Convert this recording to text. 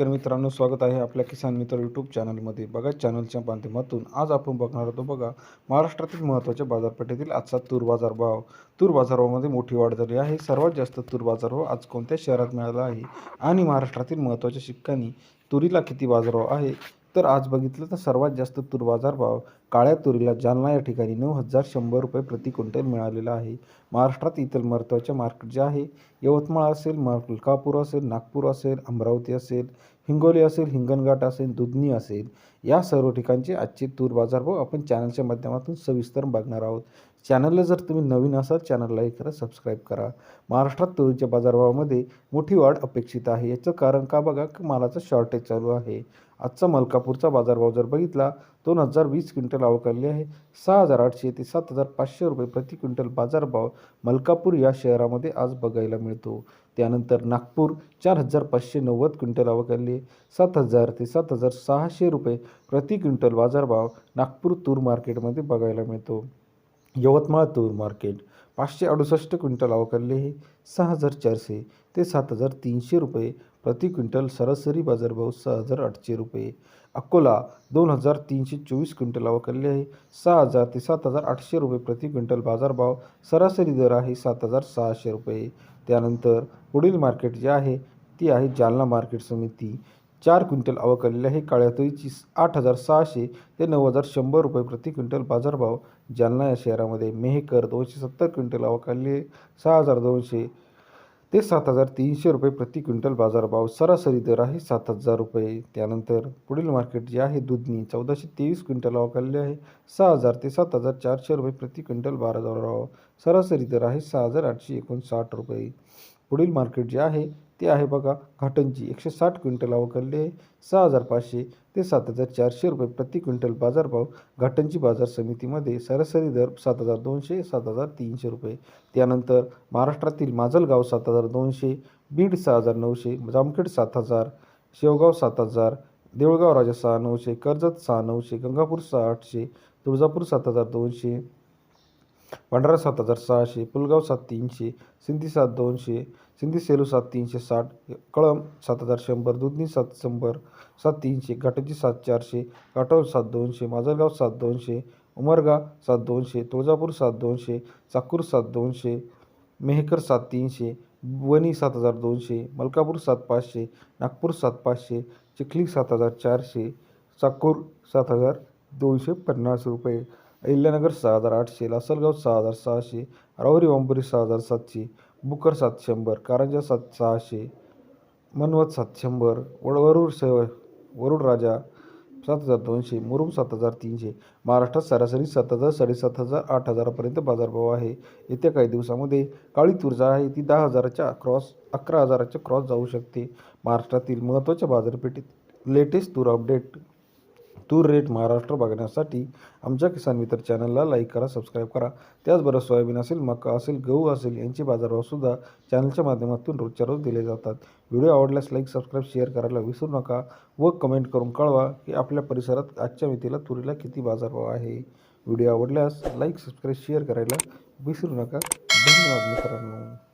नमस्कार मित्रांनो स्वागत आहे आपल्या किसान मित्र यूट्यूब चॅनलमध्ये बघा चॅनलच्या माध्यमातून आज आपण बघणार होतो बघा महाराष्ट्रातील महत्त्वाच्या बाजारपेठेतील आजचा तूर बाजार भाव. तूर बाजारभावामध्ये मोठी वाढ झाली आहे. सर्वात जास्त तूर बाजारभाव आज कोणत्या शहरात मिळाला आहे? आणि महाराष्ट्रातील महत्त्वाच्या शिक्कांनी तुरीला किती बाजारभाव आहे? तर आज बघितलं तर सर्वात जास्त तूर बाजारभाव काळ्या तुरीला जालना या ठिकाणी नऊ हजार शंभर रुपये प्रति क्विंटल मिळालेला आहे. महाराष्ट्रात इतर महत्त्वाचे मार्केट जे आहे यवतमाळ असेल मलकापूर असेल नागपूर असेल अमरावती असेल हिंगोली असेल हिंगणघाट असेल दुधनी असेल या सर्व ठिकाणचे आजचे तूर बाजारभाव आपण चॅनलच्या माध्यमातून सविस्तर बघणार आहोत. चॅनलला जर तुम्ही नवीन असाल चॅनलला लाईक करा सबस्क्राईब करा. महाराष्ट्रात तुरीच्या बाजारभावामध्ये मोठी वाढ अपेक्षित आहे. याचं कारण का बघा की मालाचं शॉर्टेज चालू आहे. आजचा मलकापूरचा बाजारभाव जर बघितला दोन हजार वीस क्विंटल आवकली आहे. सहा हजार आठशे ते सात हजार पाचशे रुपये प्रति क्विंटल बाजारभाव मलकापूर या शहरामध्ये आज बघायला मिळतो. त्यानंतर नागपूर चार हजार पाचशे नव्वद क्विंटल आवकली आहे. सात हजार ते सात हजार सहाशे रुपये प्रति क्विंटल बाजारभाव नागपूर तूर मार्केटमध्ये बघायला मिळतो. यवतमाळ तूर मार्केट पाचशे अडुसष्ट क्विंटल अवकालले हे सहा हजार चारशे ते सात हजार तीनशे रुपये. प्रति क्विंटल सरासरी बाजारभाव सहा हजार आठशे रुपये. अकोला दोन हजार तीनशे चोवीस क्विंटल अवकालले आहे. सहा हजार ते सात हजार आठशे रुपये प्रति क्विंटल बाजारभाव सरासरी दर आहे सात हजार सहाशे रुपये. त्यानंतर पुढील मार्केट जे आहे ती आहे जालना मार्केट समिती. चार क्विंटल अवकालेले आहे. काळ्या तुरीची आठ हजार सहाशे ते नऊ हजार शंभर रुपये प्रति क्विंटल बाजारभाव जालना या शहरामध्ये. मेहकर दोनशे सत्तर क्विंटल अवकालले सहा हजार दोनशे ते सात हजार तीनशे रुपये प्रति क्विंटल बाजारभाव. सरासरी दर आहे सात हजार रुपये. त्यानंतर पुढील मार्केट जे आहे दुधनी चौदाशे तेवीस क्विंटल अवकालले आहे. सहा हजार ते सात हजार चारशे रुपये प्रति क्विंटल बाजारभाव. सरासरी दर आहे सहा हजार आठशे एकोणसाठ रुपये. पुढील मार्केट जे आहे ते आहे बघा घाटनची एकशे साठ क्विंटल अवकालले आहे. सहा हजार पाचशे ते सात हजार चारशे रुपये प्रति क्विंटल बाजारभाव घाटनची बाजार समितीमध्ये सरासरी दर सात हजार दोनशे सात हजार तीनशे रुपये. त्यानंतर महाराष्ट्रातील माजलगाव सात हजार दोनशे बीड सहा हजार नऊशे जामखेड सात हजार शेवगाव सात हजार देऊळगाव राजा सहा नऊशे कर्जत सहा नऊशे गंगापूर सहा आठशे तुळजापूर सात हजार दोनशे भंडारा सात हजार सहाशे पुलगाव सात तीनशे सिंधी सात दोनशे सिंधी सेलू सात तीनशे साठ कळम सात हजार शंभर दुधनी सात शंभर सात तीनशे घाटोजी सात चारशे काटोल सात दोनशे माजलगाव सात दोनशे उमरगा सात दोनशे तुळजापूर सात दोनशे चाकूर सात दोनशे मेहकर सात तीनशे वणी सात हजार दोनशे मलकापूर सात पाचशे नागपूर सात पाचशे चिखली सात हजार चारशे चाकूर सात हजार दोनशे पन्नास रुपये. अहिल्यानगर सहा हजार आठशे लासलगाव सहा हजार सहाशे रावरी वांबुरी सहा हजार सातशे बुकर सात शंभर कारंजा सात सहाशे मनवत सात शंभर वडवरूर स वरुड राजा सात हजार दोनशे मुरुम सात हजार तीनशे महाराष्ट्रात सरासरी सात हजार साडेसात हजार आठ हजारापर्यंत बाजारभाव आहे. येत्या काही दिवसामध्ये काळी तुरजा आहे ती दहा हजाराच्या क्रॉस अकरा हजाराच्या क्रॉस जाऊ शकते. महाराष्ट्रातील महत्त्वाच्या बाजारपेठेत लेटेस्ट तूर अपडेट तूर रेट महाराष्ट्र बघण्यासाठी आमच्या किसान मित्र चॅनलला लाईक करा सबस्क्राईब करा. त्याचबरोबर सोयाबीन असेल मका असेल गहू असेल यांचे बाजारभावसुद्धा चॅनलच्या माध्यमातून रोजच्या रोज दिले जातात. व्हिडिओ आवडल्यास लाईक सबस्क्राईब शेअर करायला विसरू नका व कमेंट करून कळवा की आपल्या परिसरात आजच्या मितीला तुरीला किती बाजारभाव आहे. व्हिडिओ आवडल्यास लाईक सबस्क्राईब शेअर करायला विसरू नका. धन्यवाद मित्रांनो.